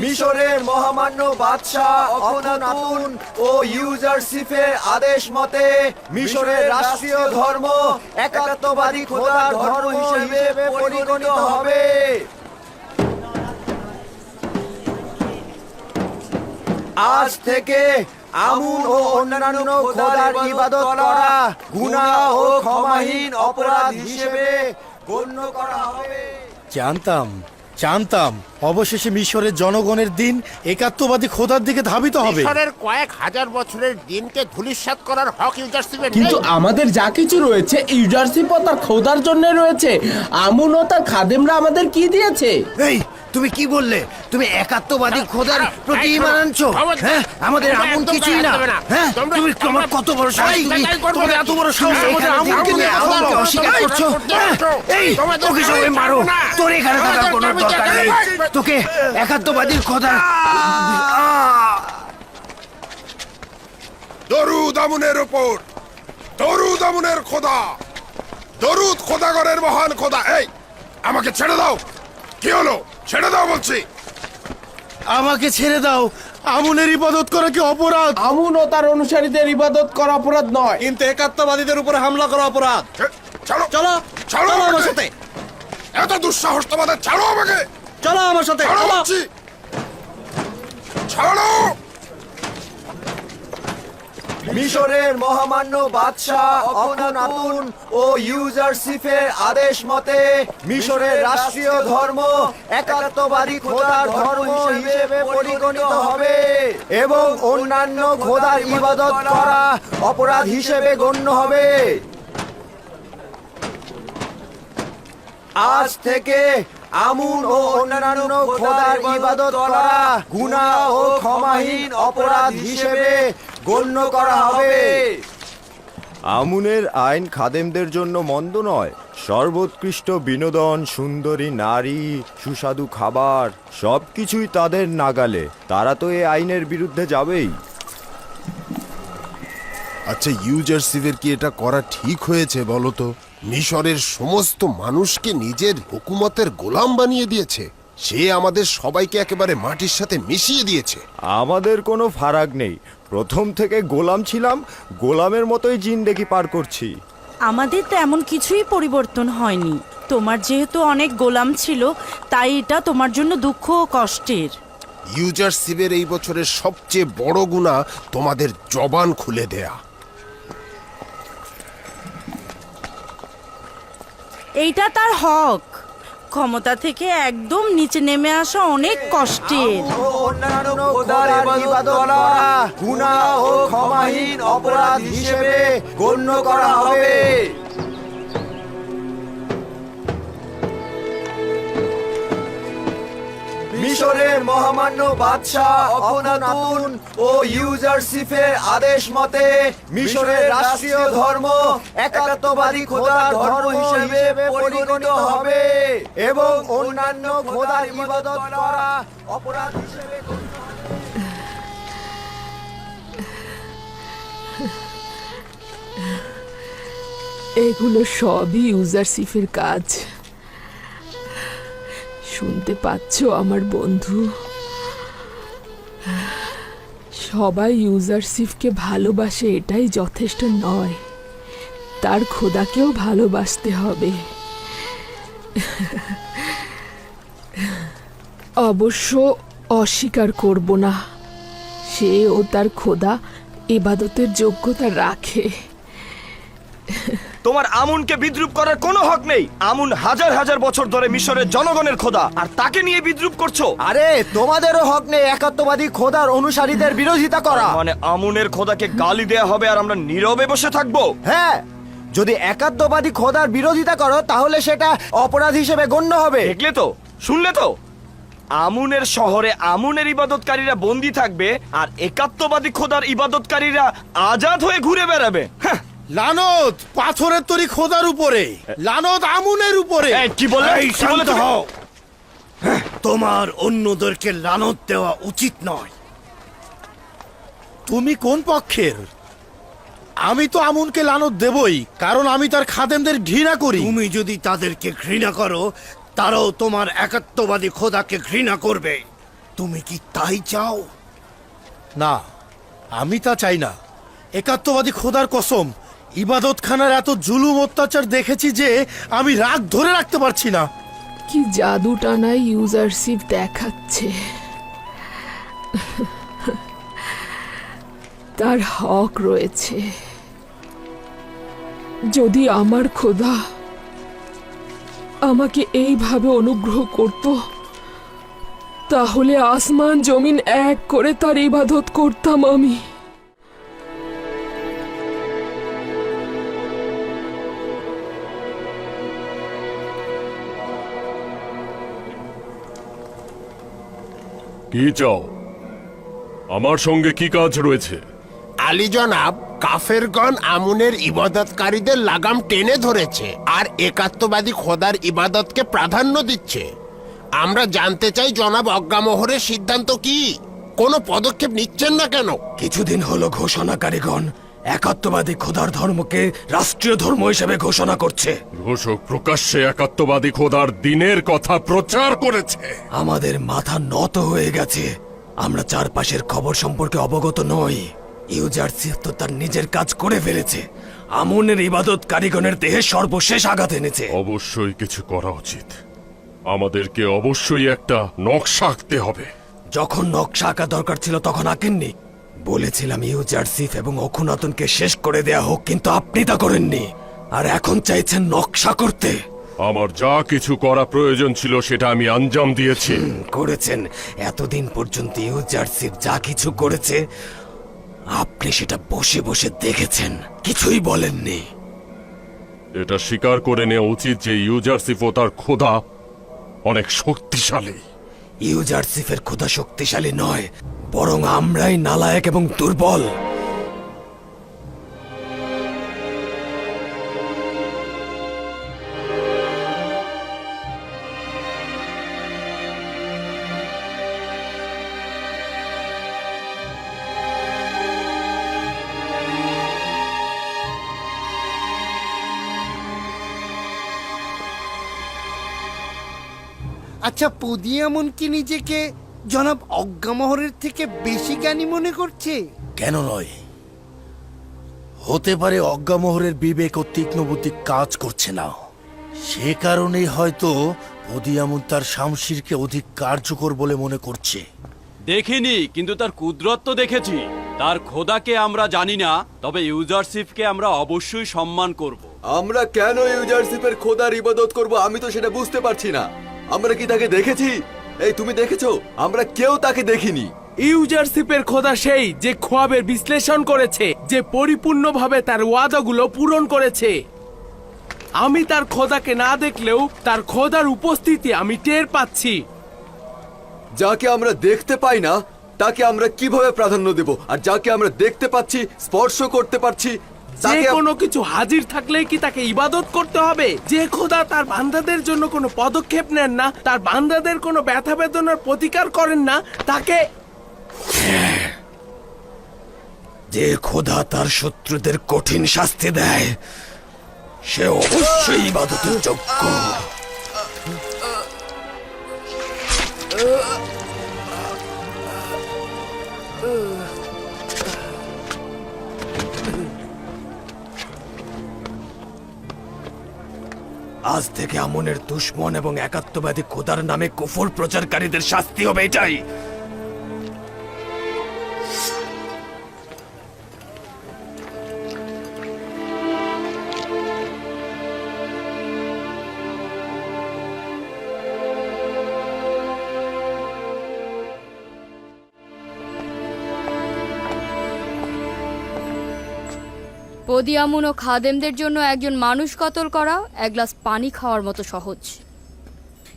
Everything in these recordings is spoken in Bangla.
মিশরের মহামান্য বাদশাহ অখনাতুন ও ইউজারশিপের আদেশ মতে, মিশরের রাষ্ট্রীয় ধর্ম একাত্মবাদী খোদার ধর্ম হিসেবে পরিগণিত হবে। আজ থেকে আমুন ও অন্যান্য খোদার ইবাদত করা গুনাহ ও ক্ষমাহীন অপরাধ হিসেবে গণ্য করা হবে। জানতাম জানতাম অবশেষে মিশরের জনগণের দিন একাত্মবাদী খোদার দিকে ধাবিত হবে। মিশরের কয়েক হাজার বছরের দিনকে ধূলিসাৎ করার হক ইউজারশিপের কিন্তু আমাদের যা কিছু রয়েছে ইউজারশিপ ও তার খোদার জন্য রয়েছে। আমুন ও তার খাদেমরা আমাদের কি দিয়েছে? এই তুমি কি বললে? তুমি একাত্মবাদী খোদার প্রতি ইমান আনছো? হ্যাঁ? আমাদের আমন কিছুই না। হ্যাঁ? তুমি তোমার কত বড় সাহস? তুমি তোমার এত বড় সাহস আমাদের আমনকে নিয়ে আমনকে অস্বীকার করছ? হ্যাঁ? এই ওকে সবাই মারো। তোর এখানে থাকার কোনো দরকার নেই। তোকে একাত্মবাদীর খোদার দরুদ আমুনের ওপর দরুদ আমুনের খোদা। দরুদ খোদাগরের মহান খোদা। এই আমাকে ছেড়ে দাও। কি হলো? ছেড়ে দাও বলছি। আমাকে ছেড়ে দাও। আমুনের ইবাদত করা কি অপরাধ? আমুন ও তার অনুসারীদের ইবাদত করা অপরাধ নয়। কিন্তু একাত্মবাদীদের উপরে হামলা করা অপরাধ। চলো ছাড়ো। চলো ছাড়ো চলো আমার সাথে। এত দুঃসাহস তোমাদের ছাড়ো আমাকে। চলো আমার সাথে ছাড়ো চলো। ছাড়ো। মিশরের মহামান্য বাদশাহ অখনাতুন ও ইউজারশিপের আদেশ মতে মিশরের রাষ্ট্রীয় ধর্ম একাত্মবাদী খোদার ধর্ম হিসেবে পরিগণিত হবে এবং অন্যান্য খোদার ইবাদত করা অপরাধ হিসেবে গণ্য হবে। আজ থেকে আমুন ও অন্যান্য খোদার ইবাদত করা গুনাহ ও ক্ষমাহীন অপরাধ হিসেবে গণ্য করা হবে। আমুনের আইন খাদেমদের জন্য মন্দ নয়। সর্বোৎকৃষ্ট বিনোদন সুন্দরী নারী সুস্বাদু খাবার সবকিছুই তাদের নাগালে। তারা তো এই আইনের বিরুদ্ধে যাবেই। আচ্ছা ইউজারশিপের কি এটা করা ঠিক হয়েছে বলো তো? মিশরের সমস্ত মানুষকে নিজের হুকুমতের গোলাম বানিয়ে দিয়েছে। সে আমাদের সবাইকে একেবারে মাটির সাথে মিশিয়ে দিয়েছে। আমাদের কোনো ফারাক নেই। প্রথম থেকে গোলাম ছিলাম গোলামের মতোই জিন্দেগি পার করছি। আমাদের তো এমন কিছুই পরিবর্তন হয়নি। তোমার যেহেতু অনেক গোলাম ছিল তাই এটা তোমার জন্য দুঃখ ও কষ্টের। ইউজার ইউজারশিপের এই বছরের সবচেয়ে বড় গুণা তোমাদের জবান খুলে দেয়া। এইটা তার হক। ক্ষমতা থেকে একদম নিচে নেমে আসা অনেক কষ্টের। গুণা ও ক্ষমাহীন অপরাধ হিসেবে গণ্য করা হবে। মিশরের মহামান্য বাদশাহ অখনাতুন ও ইউজারশিপের আদেশ মতে মিশরের রাষ্ট্রীয় ধর্ম একাত্মবাদী খোদার ধর্ম হিসেবে পরিগণিত হবে এবং অন্যান্য খোদার ইবাদত করা অপরাধ হিসেবে এগুলো সবই ইউজারশিপের কাজ। শুনতে পাচ্ছ আমার বন্ধু। সবাই ইউজারশিপকে ভালোবাসে, এটাই যথেষ্ট নয়। তার খোদাকেও ভালোবাসতে হবে। অবশ্য অস্বীকার করব না। সে ও তার খোদা এবাদতের যোগ্যতা রাখে। তোমার আমুনকে বিদ্রুপ করার কোনো হক নেই। আমুন হাজার হাজার বছর ধরে মিশরের জনগণের খোদা। আর তাকে নিয়ে বিদ্রুপ করছ? আরে তোমাদেরও হক নেই একাত্মবাদী খোদার অনুসারীদের বিরোধিতা করা। মানে আমুনের খোদাকে গালি দেয়া হবে আর আমরা নীরবে বসে থাকব? হ্যাঁ যদি একাত্মবাদী খোদার বিরোধিতা করো তাহলে সেটা অপরাধ হিসেবে গণ্য হবে। দেখলে তো? শুনলে তো? আমুনের শহরে আমুনের ইবাদতকারীরা বন্দি থাকবে আর একাত্মবাদী খোদার ইবাদতকারীরা আজাদ হয়ে ঘুরে বেড়াবে। হ্যাঁ, লানত পাথরের তরি খোদার উপরে লানত আমুনের উপরে। কি বললে? শান্ত হও। তোমার অন্যদেরকে লানত দেওয়া উচিত নয়। তুমি কোন পক্ষের? আমি তো আমুনকে লানত দেবই কারণ আমি তার খাদেমদের ঘৃণা করি। তুমি যদি তাদেরকে ঘৃণা করো তারাও তোমার একাত্মবাদী খোদাকে ঘৃণা করবে। তুমি কি তাই চাও? না আমি তা চাই না। একাত্মবাদী খোদার কসম ইবাদতখানার এত জুলুম অত্যাচার দেখেছি যে আমি রাগ ধরে রাখতে পারছি না। কি জাদু টানা ইউজারশিপ দেখাচ্ছে। তার হক রয়েছে। যদি আমার খোদা আমাকে এইভাবে অনুগ্রহ করত, তাহলে আসমান জমিন এক করে তার ইবাদত করতাম আমি। কি চাও? আমার সঙ্গে কি কাজ রয়েছে? আলী জনাব কাফেরগণ আমুনের ইবাদতকারীদের লাগাম টেনে ধরেছে আর একাত্মবাদী খোদার ইবাদতকে প্রাধান্য দিচ্ছে। আমরা জানতে চাই জনাব অজ্ঞামোহরের সিদ্ধান্ত কি? কোনো পদক্ষেপ নিচ্ছেন না কেন? কিছুদিন হলো ঘোষণাকারীগণ একাত্মবাদী খোদার ধর্মকে রাষ্ট্রীয় ধর্ম হিসেবে ঘোষণা করছে। ঘোষক প্রকাশ্যে একাত্মবাদী খোদার দিনের কথা প্রচার করেছে। আমাদের মাথা নত হয়ে গেছে। আমরা চারপাশের খবর সম্পর্কে অবগত নই। ইউজারশিপ তো তার নিজের কাজ করে ফেলেছে। আমনের ইবাদত কারিগণের দেহে সর্বশেষ আঘাত এনেছে। অবশ্যই কিছু করা উচিত। আমাদেরকে অবশ্যই একটা নকশা আঁকতে হবে। যখন নকশা আঁকা দরকার ছিল তখন আঁকেননি। বলেছিলাম ইউজারসিফ এবং অখুনাতনকে শেষ করে দেয়া হোক কিন্তু আপনি তা করেননি। আর এখন চাইছেন নকশা করতে। আমার যা কিছু করা প্রয়োজন ছিল সেটা আমি আঞ্জাম দিয়েছি। করেছেন। এতদিন পর্যন্ত ইউজারশিপ যা কিছু করেছে আপনি সেটা বসে বসে দেখেছেন। কিছুই বলেননি। এটা স্বীকার করে নেওয়া উচিত যে ইউজারসিফ ও তার খোদা অনেক শক্তিশালী। ইউজারসিফের ক্ষুধা শক্তিশালী নয়। বরং আমরাই নালায়েক এবং দুর্বল। আচ্ছা পুদিয়ামন কি নিজেকে জনাব অজ্ঞামহরের থেকে বেশি জ্ঞানী মনে করছে? কেন নয়? হতে পারে অজ্ঞামোহরের বিবেক ও তীক্ষ্ণ বুদ্ধি কাজ করছে না। সে কারণেই হয়তো অদিয়ামুন তার শামশিরকে অধিক কার্যকর বলে মনে করছে। দেখিনি কিন্তু তার কুদরত তো দেখেছি। তার খোদাকে আমরা জানি না তবে ইউজারশিপকে আমরা অবশ্যই সম্মান করব। আমরা কেন ইউজারশিপের খোদার ইবাদত করব আমি তো সেটা বুঝতে পারছি না। আমরা কি তাকে দেখেছি? এই তুমি দেখেছ? আমরা কেউ তাকে দেখিনি। ইউজারশিপের খোদা সেই যে খোয়াবের বিশ্লেষণ করেছে যে পরিপূর্ণভাবে তার ওয়াদাগুলো পূরণ করেছে। আমি তার খোদাকে না দেখলেও তার খোদার উপস্থিতি আমি টের পাচ্ছি। যাকে আমরা দেখতে পাই না তাকে আমরা কীভাবে প্রাধান্য দেব? আর যাকে আমরা দেখতে পাচ্ছি স্পর্শ করতে পারছি যে কোনো কিছু হাজির থাকলে কি তাকে ইবাদত করতে হবে? যে খোদা তার বান্দাদের জন্য কোনো পদক্ষেপ নেন না তার বান্দাদের কোনো ব্যথা বেদনার প্রতিকার করেন না তাকে যে খোদা তার শত্রুদের কঠিন শাস্তি দেয় সে অবশ্যই ইবাদতের যোগ্য। আজ থেকে আমনের দুশ্মন এবং একাত্মবাদী খোদার নামে কুফর প্রচারকারীদের শাস্তি হবে এটাই। পদিয়ামুন ও খাদেমদের জন্য একজন মানুষ কতল করা এক গ্লাস পানি খাওয়ার মতো সহজ।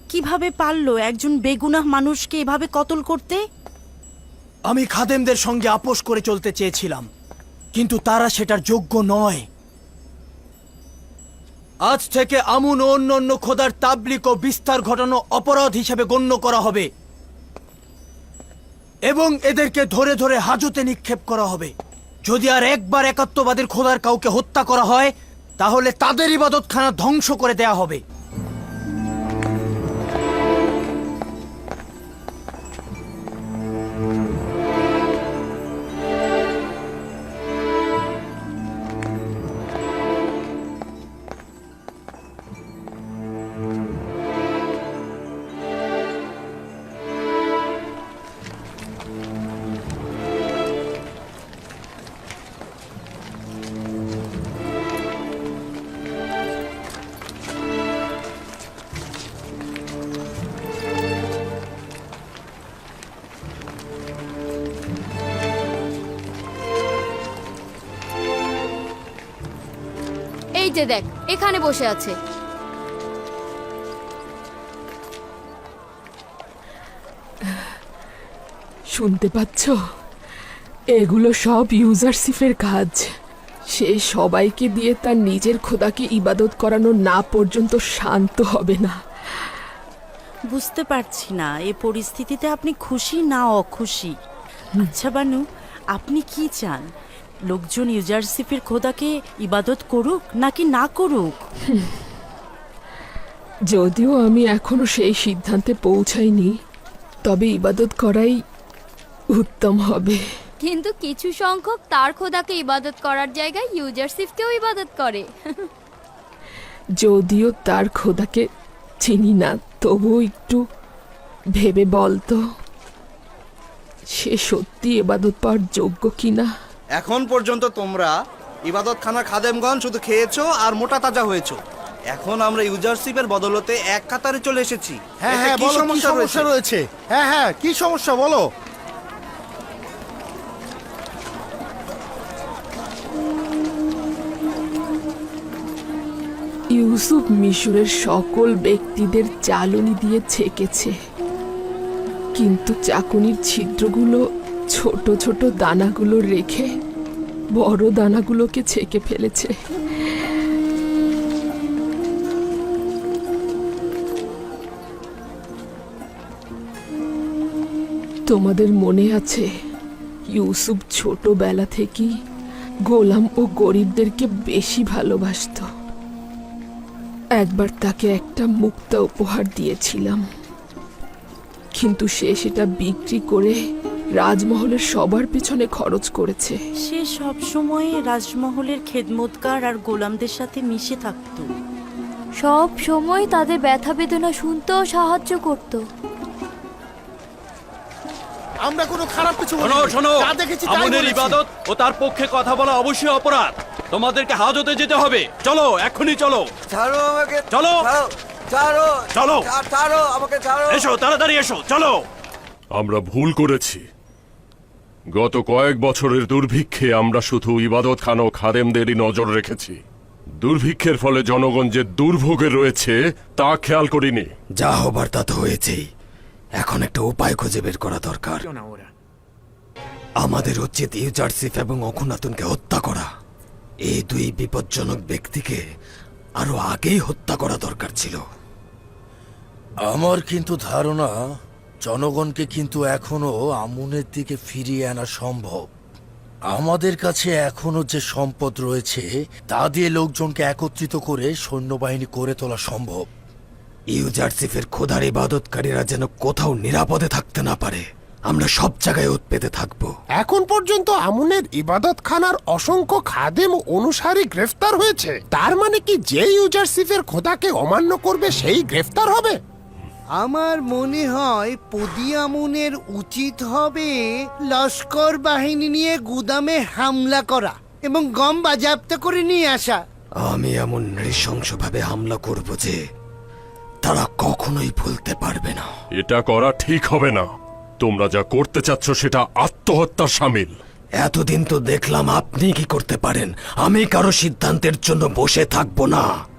কীভাবে পারল একজন বেগুনাহ মানুষকে এভাবে কতল করতে? আমি খাদেমদের সঙ্গে আপোষ করে চলতে চেয়েছিলাম কিন্তু তারা সেটার যোগ্য নয়। আজ থেকে আমুন ও অন্য অন্য খোদার তাবলিক ও বিস্তার ঘটানো অপরাধ হিসেবে গণ্য করা হবে এবং এদেরকে ধরে ধরে হাজতে নিক্ষেপ করা হবে। যদি আর একবার একাত্মবাদের খোদার কাউকে হত্যা করা হয়, তাহলে তাদের ইবাদতখানা ধ্বংস করে দেয়া হবে। যে দেখ এখানে বসে আছে। শুনতে পাচ্ছ? এগুলো সব ইউজারসিফের কাজ। সে সবাইকে দিয়ে তার নিজের খোদাকে ইবাদত করানো না পর্যন্ত শান্ত হবে না। বুঝতে পারছি না এ পরিস্থিতিতে আপনি খুশি না অখুশি? আচ্ছা বানু আপনি কি চান? লোকজন ইউজারসিফের খোদাকে ইবাদত করুক নাকি না করুক? যদিও আমি এখনও সেই সিদ্ধান্তে পৌঁছাইনি তবে ইবাদত করাই উত্তম হবে। কিন্তু কিছু সংখ্যক তার খোদাকে ইবাদত করার জায়গায় ইউজারসিফকেও ইবাদত করে। যদিও তার খোদাকে চিনি না তবুও একটু ভেবে বলতো সে সত্যি এবাদত পাওয়ার যোগ্য কিনা? এখন পর্যন্ত তোমরা ইবাদত খানার খাদেমগণ শুধু খেয়েছো আর মোটা তাজা হয়েছো। এখন আমরা ইউজারশিপের বদলতে এক কাতারে চলে এসেছি। হ্যাঁ হ্যাঁ কি বলো কি সমস্যা রয়েছে? হ্যাঁ হ্যাঁ কি সমস্যা বলো। ইউসুফ মিশরের সকল ব্যক্তিদের চালনি দিয়ে ছেকেছে। কিন্তু চাকুনির ছিদ্রগুলো ছোট ছোট দানাগুলো রেখে বড় দানাগুলোকে ছেকে ফেলেছে। তোমাদের মনে আছে ইউসুফ ছোটবেলা থেকেই গোলাম ও গরিবদেরকে বেশি ভালোবাসতো। একবার তাকে একটা মুক্তা উপহার দিয়েছিলাম। কিন্তু সে সেটা বিক্রি করে রাজমহলের সবার পিছনে খরচ করেছে। সে সব সময় রাজমহলের খেদমতকার আর গোলামদের সাথে মিশে থাকতো। সব সময় তাদের ব্যথা বেদনা শুনতেও সাহায্য করত। আমরা কোনো খারাপ কিছু শোনো শোনো যা দেখেছি তাই আমনের বলেছি। ইবাদত ও তার পক্ষে কথা বলা অবশ্যই অপরাধ। তোমাদেরকে হাজতে যেতে হবে। চলো এখনই চলো। ছাড়ো আমাকে। চলো। ছাড়ো। চলো। ছাড়ো আমাকে ছাড়ো। এসো তাড়াতাড়ি এসো। চলো। আমরা ভুল করেছি। গত কয়েক বছরের দুর্ভিক্ষে আমরা শুধু ইবাদত খান ও খাদেমদেরই নজর রেখেছি। দুর্ভিক্ষের ফলে জনগণ যে দুর্ভোগে রয়েছে তা খেয়াল করিনি। যা হবার তা তো হয়েছেই। এখন একটা উপায় খুঁজে বের করা দরকার। আমাদের উচিত ইউজারসিফ এবং অখুনাতুনকে হত্যা করা। এই দুই বিপজ্জনক ব্যক্তিকে আরও আগেই হত্যা করা দরকার ছিল। আমার কিন্তু ধারণা জনগণকে কিন্তু এখনও আমুনের দিকে ফিরিয়ে আনা সম্ভব। আমাদের কাছে এখনও যে সম্পদ রয়েছে তা দিয়ে লোকজনকে একত্রিত করে সৈন্যবাহিনী করে তোলা সম্ভব। ইউজারসিফের খোদার ইবাদতকারীরা যেন কোথাও নিরাপদে থাকতে না পারে। আমরা সব জায়গায় উৎপেতে থাকব। এখন পর্যন্ত আমুনের ইবাদত খানার অসংখ্য খাদেম অনুসারী গ্রেফতার হয়েছে। তার মানে কি যে ইউজারসিফের খোদাকে অমান্য করবে সেই গ্রেফতার হবে? আমার মনে হয় পদিয়ামুনের উচিত হবে লস্কর বাহিনী নিয়ে গুদামে হামলা করা এবং গম বাজেয়াপ্ত করে নিয়ে আসা। আমি এমন নৃশংসভাবে হামলা করব যে তারা কখনোই ভুলতে পারবে না। এটা করা ঠিক হবে না। তোমরা যা করতে চাচ্ছ সেটা আত্মহত্যার সামিল। এতদিন তো দেখলাম আপনি কি করতে পারেন। আমি কারও সিদ্ধান্তের জন্য বসে থাকব না।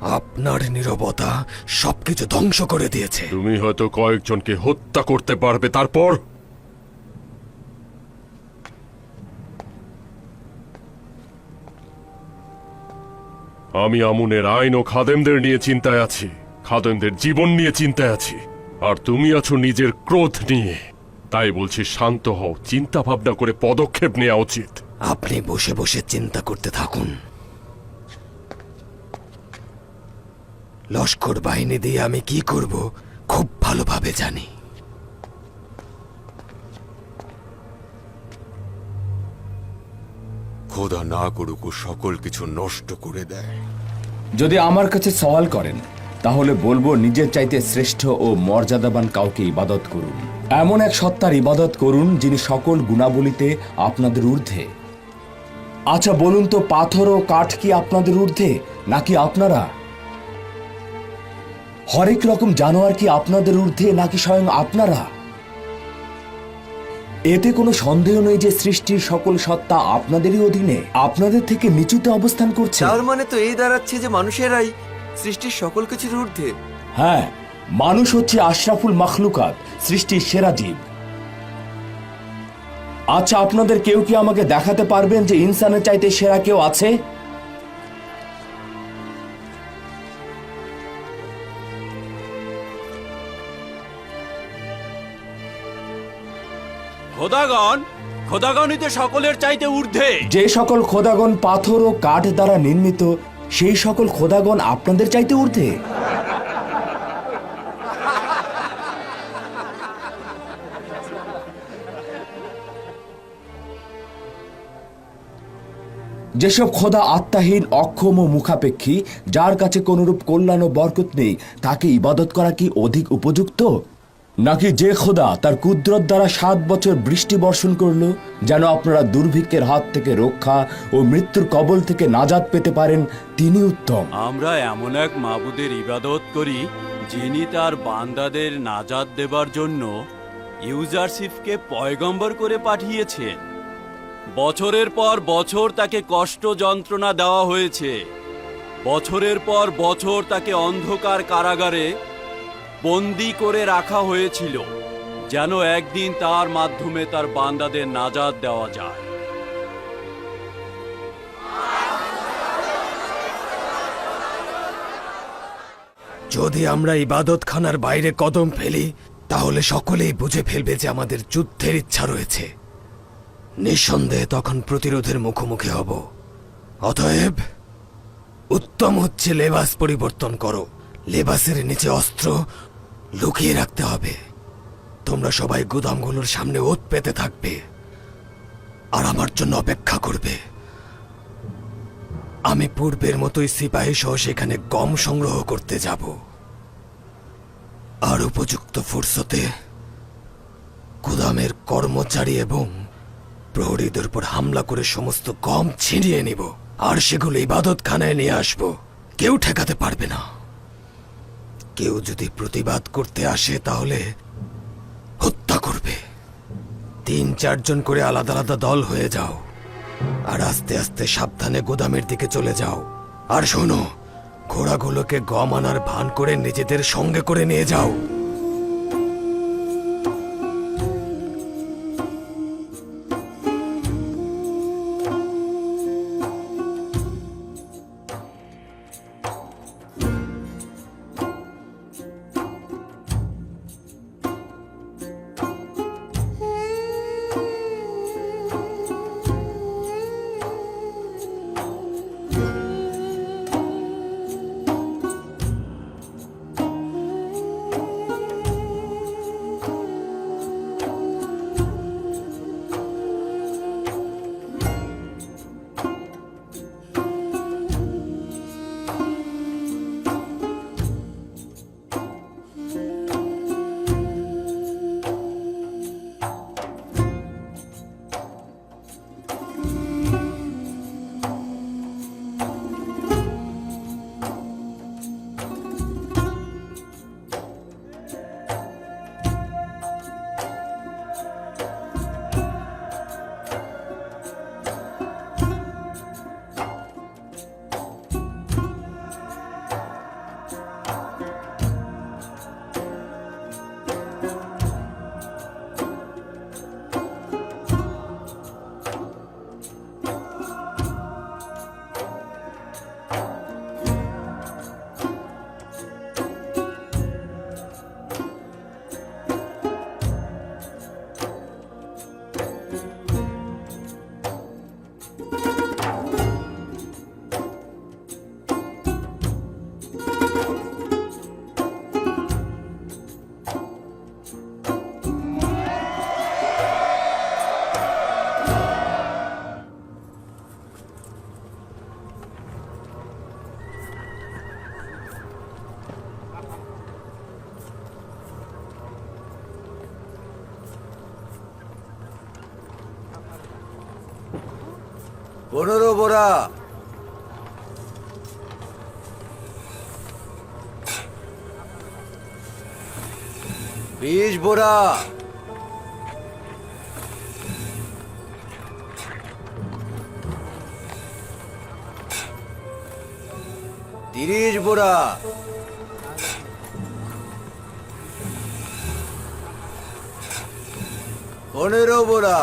আপনার নীরবতা সবকিছু ধ্বংস করে দিয়েছে। তুমি হয়তো কয়েকজনকে হত্যা করতে পারবে তারপর? আমি আমুনের আইন ও খাদেমদের নিয়ে চিন্তায় আছি খাদেমদের জীবন নিয়ে চিন্তায় আছি আর তুমি আছো নিজের ক্রোধ নিয়ে। তাই বলছি শান্ত হও চিন্তা ভাবনা করে পদক্ষেপ নেওয়া উচিত। আপনি বসে বসে চিন্তা করতে থাকুন। লস্কর বাহিনী দিয়ে আমি কি করব খুব ভালোভাবে জানি। খোদা না করুক ও সকল কিছু নষ্ট করে দেয়। যদি আমার কাছে সওয়াল করেন তাহলে বলব নিজের চাইতে শ্রেষ্ঠ ও মর্যাদাবান কাউকে ইবাদত করুন। এমন এক সত্তার ইবাদত করুন যিনি সকল গুণাবলীতে আপনাদের ঊর্ধ্বে। আচ্ছা বলুন তো পাথর ও কাঠ কি আপনাদের ঊর্ধ্বে নাকি আপনারা? হরেক রকম জানোয়ার কি আপনাদের ঊর্ধ্বে নাকি স্বয়ং আপনারা? এতে কোনো সন্দেহ নেই যে সৃষ্টির সকল সত্তা আপনাদেরই অধীনে আপনাদের থেকে নিচুতে অবস্থান করছে। তার মানে তো এই দাঁড়াচ্ছে যে মানুষেরাই সৃষ্টির সকল কিছুর ঊর্ধ্বে। হ্যাঁ মানুষ হচ্ছে আশরাফুল মাখলুকাত সৃষ্টির সেরা জীব। আচ্ছা আপনাদের কেউ কি আমাকে দেখাতে পারবেন যে ইনসানের চাইতে সেরা কেউ আছে? খোদাগণ খোদাগণই তো সকলের চাইতে ঊর্ধ্বে। যে সকল খোদাগণ পাথর ও কাঠ দ্বারা নির্মিত, সেই সকল খোদাগণ আপনাদের চাইতে ঊর্ধ্বে। যেসব খোদা আত্মাহীন, অক্ষম ও মুখাপেক্ষী, যার কাছে কোনরূপ কল্যাণ ও বরকত নেই, তাকে ইবাদত করা কি অধিক উপযুক্ত? নাকি যে খোদা তার কুদরত দ্বারা সাত বছর বৃষ্টি বর্ষণ করল, যেন আপনারা দুর্ভিক্ষের হাত থেকে রক্ষা ও মৃত্যুর কবল থেকে নাজাদ পেতে পারেন, তিনি উত্তম। আমরা এমন এক মাবুদের ইবাদত করি, যিনি তার বান্দাদের নাজাদ দেবার জন্য ইউজারশিপকে পয়গম্বর করে পাঠিয়েছেন। বছরের পর বছর তাকে কষ্ট যন্ত্রণা দেওয়া হয়েছে। বছরের পর বছর তাকে অন্ধকার কারাগারে বন্দি করে রাখা হয়েছিল, যেন একদিন তার মাধ্যমে তার বান্দাদের নাজাদ দেওয়া যায়। যদি আমরা ইবাদতখানার বাইরে কদম ফেলি, তাহলে সকলেই বুঝে ফেলবে যে আমাদের যুদ্ধের ইচ্ছা রয়েছে। নিঃসন্দেহে তখন প্রতিরোধের মুখোমুখি হব। অতএব, উত্তম হচ্ছে লেবাস পরিবর্তন করো। লেবাসের নিচে অস্ত্র লুকিয়ে রাখতে হবে। তোমরা সবাই গুদামগুলোর সামনে ওত পেতে থাকবে। আর আমার জন্য অপেক্ষা করবে। আমি পূর্বের মতোই সিপাহী সহ সেখানে গম সংগ্রহ করতে যাব। আর উপযুক্ত ফুরসতে গুদামের কর্মচারী এবং প্রহরীদের উপর হামলা করে সমস্ত গম ছিনিয়ে নিব। আর সেগুলো ইবাদতখানায় নিয়ে আসব। কেউ ঠেকাতে পারবে না। কেউ যদি প্রতিবাদ করতে আসে তাহলে হত্যা করবে। তিন চারজন করে আলাদা আলাদা দল হয়ে যাও। আর আস্তে আস্তে সাবধানে গোদামের দিকে চলে যাও। আর শোনো, ঘোড়াগুলোকে গম আনার ভান করে নিজেদের সঙ্গে করে নিয়ে যাও। পনেরো বোরা বিশ বোরা তিরিশ বোরা পনেরো বোরা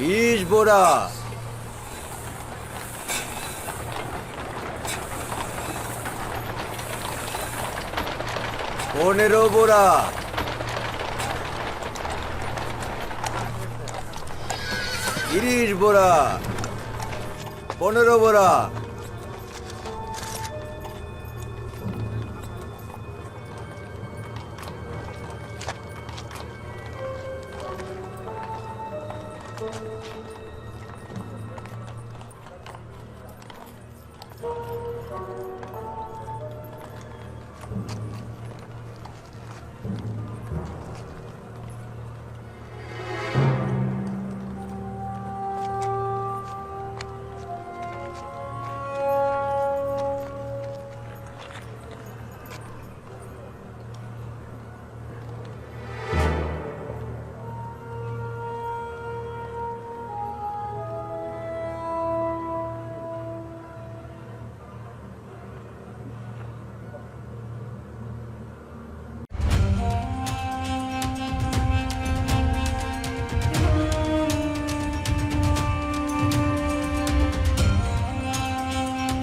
বিশ বোরা। পনেরো বোরা। তিরিশ বোরা। পনেরো বোরা।